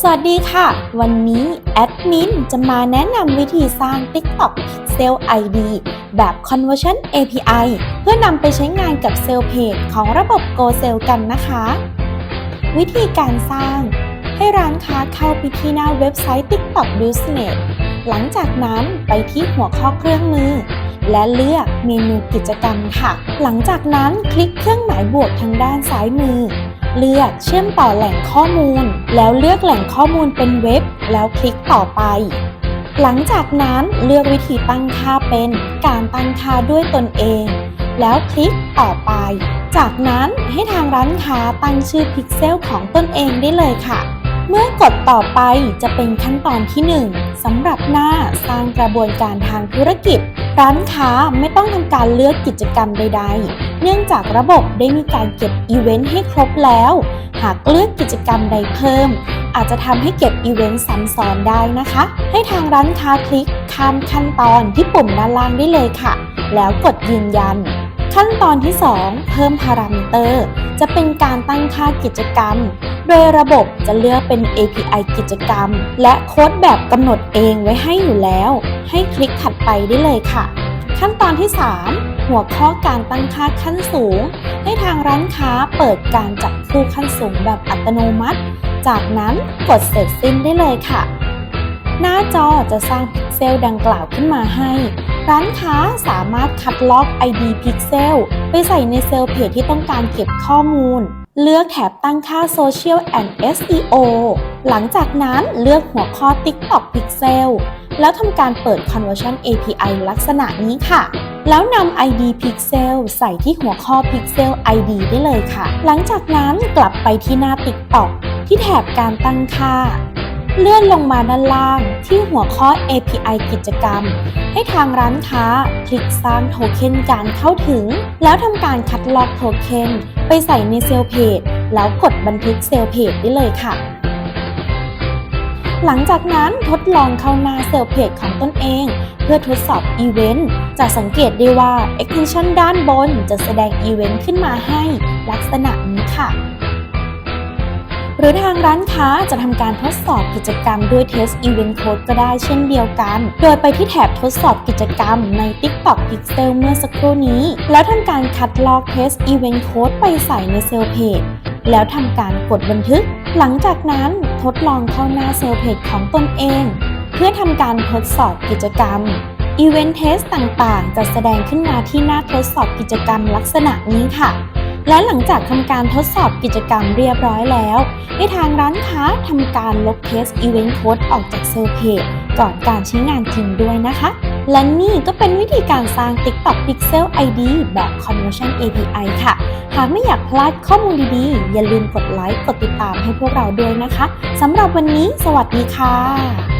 สวัสดีค่ะ วันนี้แอดมินจะมาแนะนำวิธีสร้าง TikTok Pixel ID แบบ Conversion API เพื่อนำไปใช้งานกับเซลล์เพจของระบบ GoSale กันนะคะ วิธีการสร้าง ให้ร้านค้าเข้าไปที่หน้าเว็บไซต์ TikTok Business หลังจากนั้นไปที่หัวข้อเครื่องมือ และเลือกเมนูกิจกรรมค่ะ หลังจากนั้นคลิกเครื่องหมายบวกทางด้านซ้ายมือ เลือกเชื่อมต่อแหล่งข้อมูล แล้วเลือกแหล่งข้อมูลเป็นเว็บ แล้วคลิกต่อไป หลังจากนั้นเลือกวิธีตั้งค่าเป็นการตั้งค่าด้วยตนเอง แล้วคลิกต่อไป จากนั้นให้ทางร้านค้าตั้งชื่อพิกเซลของตนเองได้เลยค่ะ เมื่อกดต่อไปจะเป็นขั้นตอนที่ 1สำหรับหน้าสร้างกระบวนการทางธุรกิจ ร้านค้าไม่ต้องทำการเลือกกิจกรรมใด ๆ เนื่องจากระบบได้มีการเก็บอีเวนต์ให้ครบแล้ว หากเลือกกิจกรรมใดเพิ่ม อาจจะทำให้เก็บอีเวนต์ซ้ำซ้อนได้นะคะ ให้ทางร้านค้าคลิกข้ามขั้นตอนที่ปุ่มด้านล่างได้เลยค่ะ แล้วกดยืนยันขั้นตอนที่ 2 เพิ่มพารามิเตอร์ จะเป็นการตั้งค่ากิจกรรม โดยระบบจะเลือกเป็น API กิจกรรม และโค้ดแบบกำหนดเองไว้ให้อยู่แล้ว ให้คลิกถัดไปได้เลยค่ะ ขั้นตอนที่ 3 หัวข้อการตั้งค่าขั้นสูง ให้ทางร้านค้าเปิดการจับคู่ขั้นสูงแบบอัตโนมัติ จากนั้นกดเสร็จสิ้นได้เลยค่ะ หน้าจอจะสร้างพิกเซลดังกล่าวขึ้นมาให้ร้านค้าสามารถคัดลอก ID Pixel ไปใส่ในเซลล์เพจที่ต้องการเก็บข้อมูล เลือกแถบตั้งค่า Social and SEO หลังจากนั้นเลือกหัวข้อ TikTok Pixel แล้วทำการเปิด Conversion API ลักษณะนี้ค่ะ แล้วนำ ID Pixel ใส่ที่หัวข้อ Pixel ID ได้เลยค่ะ หลังจากนั้นกลับไปที่หน้า TikTok ที่แถบการตั้งค่า เลื่อนลงมาด้านล่างที่หัวข้อ API กิจกรรม ให้ทางร้านค้าคลิกสร้างโทเค็นการเข้าถึง แล้วทำการคัดลอกโทเค็นไปใส่ในเซลล์เพจแล้วกดบันทึกเซลล์เพจได้เลยค่ะ หลังจากนั้นทดลองเข้าหน้าเซลล์เพจของตนเอง เพื่อทดสอบอีเวนต์จะสังเกตได้ว่า extension ด้านบนจะแสดงอีเวนต์ขึ้นมาให้ลักษณะนี้ค่ะ หรือทางร้านค้าจะทำการทดสอบกิจกรรมด้วย Test Event Code ก็ได้เช่นเดียวกัน โดยไปที่แถบทดสอบกิจกรรมใน TikTok Pixel เมื่อสักครู่นี้ แล้วทำการคัดลอก Test Event Code ไปใส่ในเซลล์เพจแล้วทำการกดบันทึก หลังจากนั้นทดลองเข้าหน้าเซลล์เพจของตนเอง เพื่อทำการทดสอบกิจกรรม Event Test ต่างๆ จะแสดงขึ้นมาที่หน้าทดสอบกิจกรรมลักษณะนี้ค่ะ และหลังจากทำการทดสอบกิจกรรมเรียบร้อยแล้ว ให้ทางร้านค้าทำการลบเทสอีเวนต์โค้ดออกจากเซลล์เพจก่อนการใช้งานจริงด้วยนะคะ และนี่ก็เป็นวิธีการสร้าง TikTok Pixel ID แบบ Conversion API ค่ะ หากไม่อยากพลาดข้อมูลดีๆ อย่าลืมกดไลค์ กดติดตามให้พวกเราด้วยนะคะสำหรับวันนี้ สวัสดีค่ะ